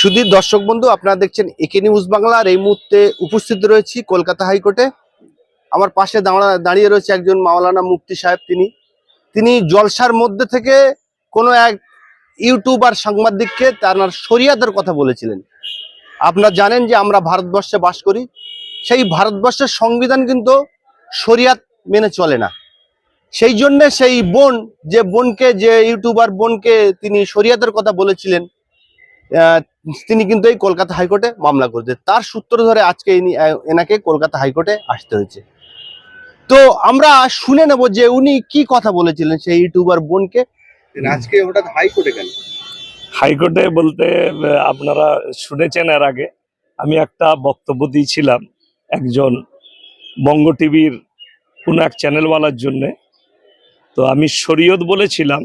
সুধীর দর্শক বন্ধু, আপনারা দেখছেন একে নিউজ বাংলার এই মুহূর্তে উপস্থিত রয়েছি কলকাতা হাইকোর্টে। আমার পাশে দাঁড়া- দাঁড়িয়ে রয়েছে একজন মাওলানা মুফতি সাহেব, তিনি। তিনি জলসার মধ্যে থেকে কোনো এক ইউটিউবার সাংবাদিককে তার শরিয়াতের কথা বলেছিলেন। আপনারা জানেন যে আমরা ভারতবর্ষে বাস করি, সেই ভারতবর্ষের সংবিধান কিন্তু শরিয়াত মেনে চলে না। সেই জন্যে সেই বোন, যে বোনকে, যে ইউটিউবার বোনকে তিনি শরিয়াতের কথা বলেছিলেন তিনি কিন্তু এই কলকাতা হাইকোর্টে মামলা করতে তার সূত্র ধরে আজকে এনাকে কলকাতা হাইকোর্টে আসতে হয়েছে। তো আমরা শুনে নেব যে উনি কি কথা বলেছিলেন সেই ইউটিউবার বোনকে। আজকে হঠাৎ হাইকোর্টে কেন? হাইকোর্টে বলতে আপনারা শুনেছেন এর আগে আমি একটা বক্তব্য দিয়েছিলাম একজন বঙ্গ টিভির কোন এক চ্যানেলওয়ালার জন্য। তো আমি শরীয়ত বলেছিলাম।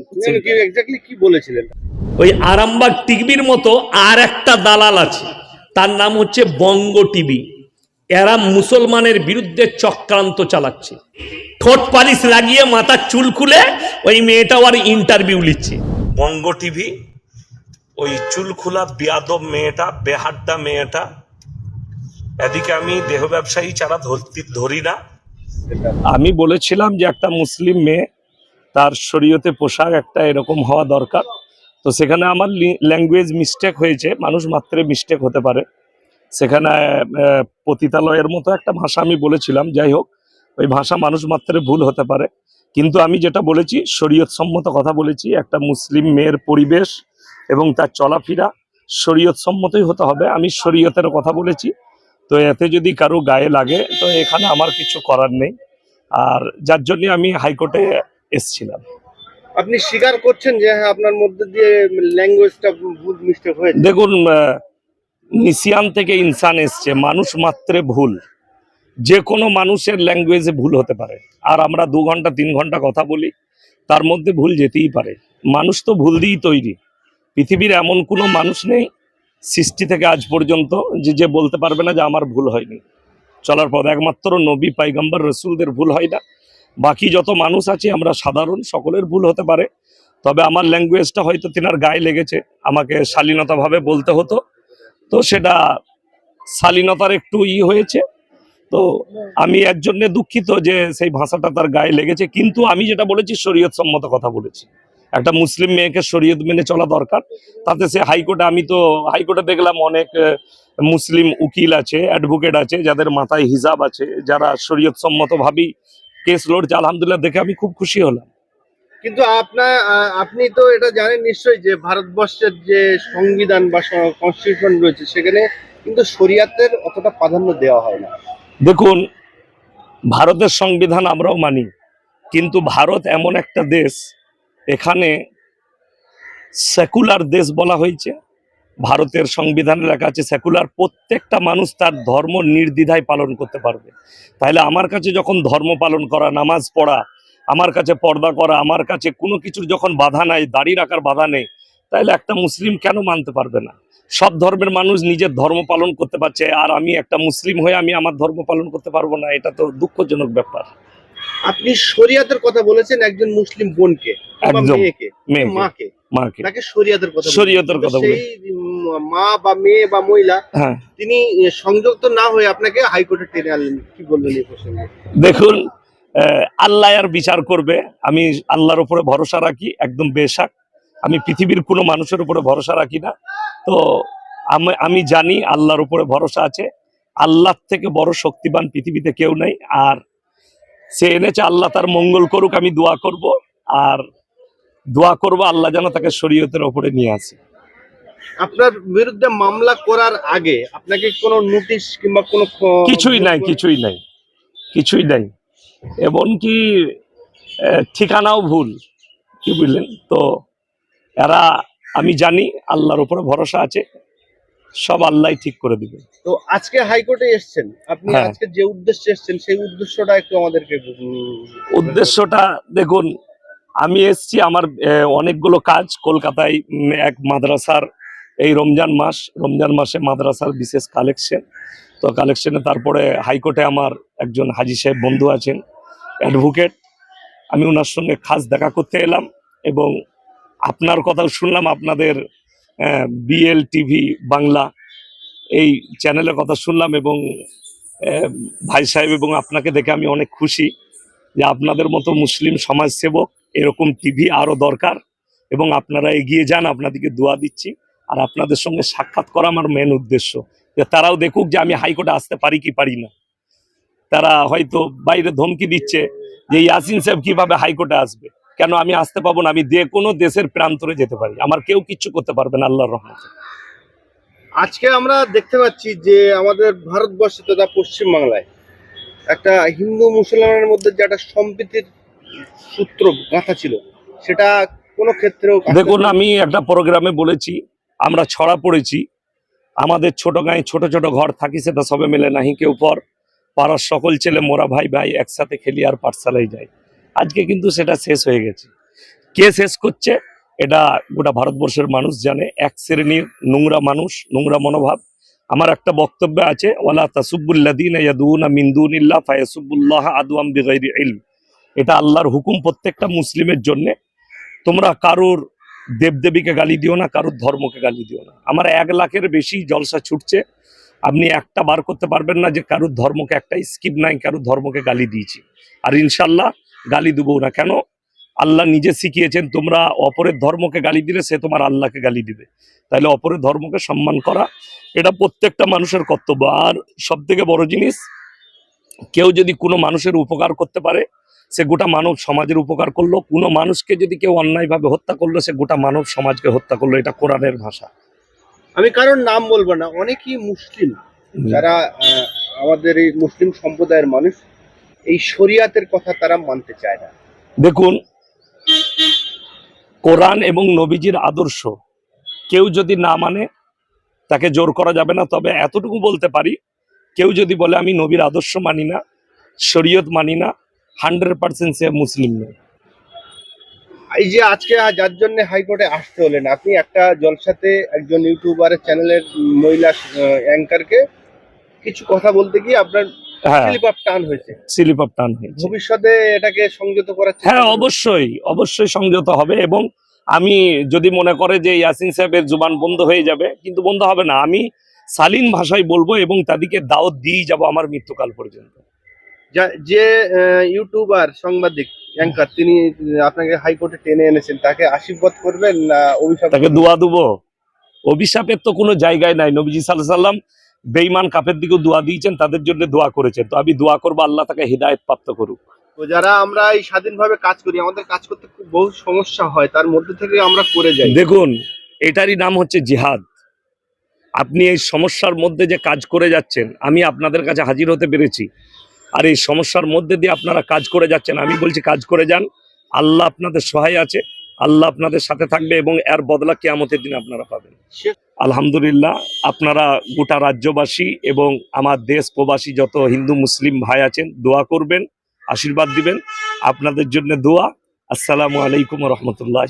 এক্স্যাক্টলি কি বলেছিলেন? ওই আরামবাগ টিভির মতো আর একটা দালাল আছে। তার নাম হচ্ছে বঙ্গ টিভি। এরা মুসলমানের বিরুদ্ধে চক্রান্ত চালাচ্ছে। ঠোঁট পালিশ লাগিয়ে মাথার চুল খুলে ওই মেয়েটাও আর ইন্টারভিউ নিচ্ছে। বঙ্গ টিভি ওই চুল খোলা বিয়াদব মেয়েটা বেহাড্ডা মেয়েটা এদিকে আমি দেহ ব্যবসায়ী ছাড়া ধরতে ধরি না। আমি বলেছিলাম যে একটা মুসলিম মেয়ে তার শরীয়তে পোশাক একটা এরকম হওয়া দরকার। তো সেখানে আমার ল্যাঙ্গুয়েজ মিস্টেক হয়েছে, মানুষ মাত্রে মিস্টেক হতে পারে। সেখানে পতিতালয়ের মতো একটা ভাষা আমি বলেছিলাম, যাই হোক, ওই ভাষা মানুষ মাত্রে ভুল হতে পারে। কিন্তু আমি যেটা বলেছি শরীয়ত সম্মত কথা বলেছি, একটা মুসলিম মেয়ের পরিবেশ এবং তার চলাফেরা শরীয়ত সম্মতই হতে হবে। আমি শরীয়তের কথা বলেছি, তো এতে যদি কারও গায়ে লাগে, তো এখানে আমার কিছু করার নেই। আর যার জন্য আমি হাইকোর্টে এসছিলাম। আপনি স্বীকার করছেন যে হ্যাঁ আপনার মধ্যে দিয়ে ল্যাঙ্গুয়েজটা ভুল মিস্টেক হয়েছে? দেখুন নিসিয়ান থেকে ইনসান এসছে, মানুষ মাত্রে ভুল। যে কোনো মানুষের ল্যাঙ্গুয়েজে ভুল হতে পারে। আর আমরা দু ঘণ্টা, তিন ঘণ্টা কথা বলি, তার মধ্যে ভুল যেতেই পারে। মানুষ তো ভুল দিয়েই তৈরি। পৃথিবীর এমন কোনো মানুষ নেই সৃষ্টি থেকে আজ পর্যন্ত যে যে বলতে পারবে না যে, আমার ভুল হয়নি। চলার পথ একমাত্র নবী, পাইগাম্বার, রসুলদের ভুল হয় না। বাকি যত মানুষ আছে, আমরা সাধারণ সকলের ভুল হতে পারে। তবে আমার ল্যাঙ্গুয়েজটা হয়তো তিনার গায়ে লেগেছে, আমাকে শালীনতাভাবে বলতে হতো। তো সেটা শালীনতার একটু ই হয়েছে। তো আমি এর জন্য দুঃখিত যে সেই ভাষাটা তার গায়ে লেগেছে, কিন্তু আমি যেটা বলেছি শরীয়ত সম্মত কথা বলেছি। একটা মুসলিম মেয়েকে শরীয়ত মেনে চলা দরকার, তাতে সে হাইকোর্টে, আমি তো হাইকোর্টে দেখলাম অনেক মুসলিম উকিল আছে, অ্যাডভোকেট আছে, যাদের মাথায় হিসাব আছে, যারা শরীয়ত সম্মত কেস লড়ছে আলহামদুলিল্লাহ দেখে আমি খুব খুশি হলাম। কিন্তু আপনার আপনি তো এটা জানেন নিশ্চয়ই যে ভারতবর্ষের যে সংবিধান বা কনস্টিটিউশন রয়েছে সেখানে কিন্তু শরিয়াতের অতটা প্রাধান্য দেওয়া হয় না। দেখুন ভারতের সংবিধান আমরাও মানি কিন্তু ভারত এমন একটা দেশ এখানে সেকুলার দেশ বলা হয়েছে। ভারতের সংবিধানে লেখা আছে সেকুলার প্রত্যেকটা মানুষ তার ধর্ম নির্দ্বিধায় পালন করতে পারবে তাহলে আমার কাছে যখন ধর্ম পালন করা নামাজ পড়া আমার কাছে পর্দা করা আমার কাছে কোনো কিছুর যখন বাধা নাই দাড়ি রাখার বাধা নেই তাহলে একটা মুসলিম কেন মানতে পারবে না সব ধর্মের মানুষ নিজের ধর্ম পালন করতে পারছে আর আমি একটা মুসলিম হয়ে আমি আমার ধর্ম পালন করতে পারব না এটা তো দুঃখজনক ব্যাপার আপনি শরিয়াতের কথা বলেছেন একজন মুসলিম বোনকে একদম। মেয়েকে মাকে মাকে তাকে শরিয়াতের কথা। শরীয়তের কথা বলে মা বা মেয়ে বা মহিলা হ্যাঁ। তিনি সংযুক্ত না হয়ে আপনাকে হাইকোর্টে টেনে আনলেন। কি বললেন এই প্রসঙ্গে? দেখুন আল্লাহ আর বিচার করবে। আমি আল্লাহর উপরে ভরসা রাখি একদম বেশাক। আমি পৃথিবীর কোনো মানুষের উপরে ভরসা রাখি না। তো আমি আমি জানি আল্লাহর উপরে ভরসা আছে। আল্লাহর থেকে বড় শক্তিবান পৃথিবীতে কেউ নেই। আর সে এনেছে আল্লাহ তার মঙ্গল করুক আমি দোয়া করব। আর দোয়া করব আল্লাহ যেন তাকে শরীয়তের ওপরে নিয়ে আসে। আপনার বিরুদ্ধে মামলা করার আগে আপনাকে কোনো নোটিশ কিংবা কোনো কিছুই নাই কিছুই নাই। কিছুই নাই। এমনকি ঠিকানাও ভুল কি বুঝলেন? তো এরা আমি জানি আল্লাহর উপরে ভরসা আছে সব আল্লাহ ঠিক করে দিবে। তো আজকে হাইকোর্টে এসেছেন আপনি হ্যাঁ। আজকে যে উদ্দেশ্যে এসেছেন সেই উদ্দেশ্যটা একটু আমাদেরকে উদ্দেশ্যটা দেখুন আমি এসছি আমার অনেকগুলো কাজ কলকাতায় এক মাদ্রাসার এই রমজান মাস, রমজান মাসে মাদ্রাসার বিশেষ কালেকশন তো কালেকশনে তারপরে হাইকোর্টে আমার একজন হাজি সাহেব বন্ধু আছেন অ্যাডভোকেট আমি ওনার সঙ্গে খাস দেখা করতে এলাম এবং আপনার কথাও শুনলাম, আপনাদের বিএল টিভি বাংলা এই চ্যানেলের কথা শুনলাম এবং ভাই সাহেব এবং আপনাকে দেখে আমি অনেক খুশি যে আপনাদের মতো মুসলিম সমাজসেবক এরকম টিভি আরও দরকার এবং আপনারা এগিয়ে যান, আপনাদেরকে দোয়া দিচ্ছি। আর আপনাদের সঙ্গে সাক্ষাৎ করা আমার মেন উদ্দেশ্য। যে তারাও দেখুক যে আমি হাইকোর্টে আসতে পারি কি পারি না। তারা হয়তো বাইরে ধমকি দিচ্ছে যে ইয়াসিন সাহেব কীভাবে হাইকোর্টে আসবে। কেন আমি আসতে পাবো না? আমি যে কোনো দেশের প্রান্তরে যেতে পারি। আমার কেউ কিচ্ছু করতে পারবে না আল্লাহর রহমতে। আজকে আমরা দেখতে পাচ্ছি যে আমাদের ভারতবর্ষে তথা পশ্চিমবাংলায় একটা হিন্দু মুসলমানের মধ্যে যে একটা সম্প্রীতির সূত্র গাঁথা ছিল সেটা কোনো ক্ষেত্রেও দেখুন আমি একটা প্রোগ্রামে বলেছি আমরা ছড়া পড়েছি। আমাদের ছোট গাঁয়ে ছোট ছোট ঘর থাকি, সেটা সবে মেলে নাহি। কেউ পর পাড়ার সকল ছেলে, মোরা ভাই ভাই একসাথে খেলি আর পাঠশালায় যাই। আজকে কিন্তু সেটা শেষ হয়ে গেছে। কে শেষ করছে? এটা গোটা ভারতবর্ষের মানুষ জানে। এক শ্রেণির নোংরা মানুষ, নোংরা মনোভাব। আমার একটা বক্তব্য আছে, ওয়ালা তাসুবুল্লাদিন ইয়াদুনা মিন্দুনিল্লাহ ফায়াসুবুল্লাহ আদওয়াম বিগাইরি ইলম। এটা আল্লাহর হুকুম প্রত্যেকটা মুসলিমের জন্যে। তোমরা কারোর দেবদেবীকে গালি দিও না, কারোর ধর্মকে গালি দিও না। আমার এক লাখের বেশি জলসা ছুটছে, আপনি একটা বার করতে পারবেন না যে কারোর ধর্মকে, একটা স্কিপ নাই, কারোর ধর্মকে গালি দিয়েছি। আর ইনশাল্লাহ গালি দেবো না। কেন? আল্লাহ নিজে শিখিয়েছেন, তোমরা অপরের ধর্মকে গালি দিলে সে তোমার আল্লাহকে গালি দিবে। তাহলে অপরের ধর্মকে সম্মান করা, এটা প্রত্যেকটা মানুষের কর্তব্য। আর সব থেকে বড় জিনিস, কেউ যদি কোনো মানুষের উপকার করতে পারে সে গোটা মানব সমাজের উপকার করল। কোনো মানুষকে যদি কেউ অন্যায়ভাবে হত্যা করল সে গোটা মানব সমাজকে হত্যা করল। এটা কোরআনের ভাষা। আমি কারোর নাম বলব না অনেকই মুসলিম। যারা আমাদের এই মুসলিম সম্প্রদায়ের মানুষ এই শরিয়াতের কথা তারা মানতে চায় না। দেখুন কোরআন এবং নবীজির আদর্শ কেউ যদি না মানে তাকে জোর করা যাবে না। তবে এতটুকু বলতে পারি কেউ যদি বলে আমি নবীর আদর্শ মানি না শরীয়ত মানি না হান্ড্রেড পার্সেন্ট সে মুসলিম নয়। এই যে আজকে যার জন্য হাইকোর্টে আসতে হলেন আপনি একটা জলসাতে একজন ইউটিউবারের চ্যানেলের মহিলা অ্যাঙ্কারকে কিছু কথা বলতে গিয়ে আপনার হ্যাঁ। স্লিপ আপ টান হয়েছে। স্লিপ অফ টান হয়েছে। ভবিষ্যতে এটাকে সংযত করার চেষ্টা হ্যাঁ অবশ্যই অবশ্যই সংযত হবে এবং আমি যদি মনে করে যে ইয়াসিন সাহেবের জুবান বন্ধ হয়ে যাবে কিন্তু বন্ধ হবে না। আমি শালীন ভাষায় বলব এবং তাদেরকে দাওয়াত দিয়েই যাব আমার মৃত্যুকাল পর্যন্ত। যা- ইউটিউবার সাংবাদিক অ্যাঙ্কার তিনি আপনাকে হাইকোর্টে টেনে এনেছেন তাকে আশীর্বাদ করবেন না অভিশাপ তাকে দোয়া দেবো? অভিশাপের তো কোনো জায়গায় নাই। নবীজি সাল্লাহ সাল্লাম বেইমান কাপের দিকেও দোয়া দিয়েছেন তাদের জন্য দোয়া করেছেন। তো আমি দোয়া করব আল্লাহ তাকে হৃদায়ত প্রাপ্ত করুক। তো যারা আমরা এই স্বাধীনভাবে কাজ করি আমাদের কাজ করতে খুব বহু সমস্যা হয় তার মধ্যে থেকে আমরা করে যাই। দেখুন এটারই নাম হচ্ছে জিহাদ। আপনি এই সমস্যার মধ্যে যে কাজ করে যাচ্ছেন আমি আপনাদের কাছে হাজির হতে পেরেছি। আর এই সমস্যার মধ্যে দিয়ে আপনারা কাজ করে যাচ্ছেন। আমি বলছি কাজ করে যান। আল্লাহ আপনাদের সহায় আছে। আল্লাহ আপনাদের সাথে থাকবে এবং এর বদলা কেয়ামতের দিন আপনারা পাবেন। আলহামদুলিল্লাহ, আপনারা গোটা রাজ্যবাসী এবং আমার দেশ প্রবাসী যত হিন্দু, মুসলিম ভাই আছেন, দোয়া করবেন, আশীর্বাদ দিবেন। আপনাদের জন্য দোয়া। আসসালামু আলাইকুম রহমতুল্লাহ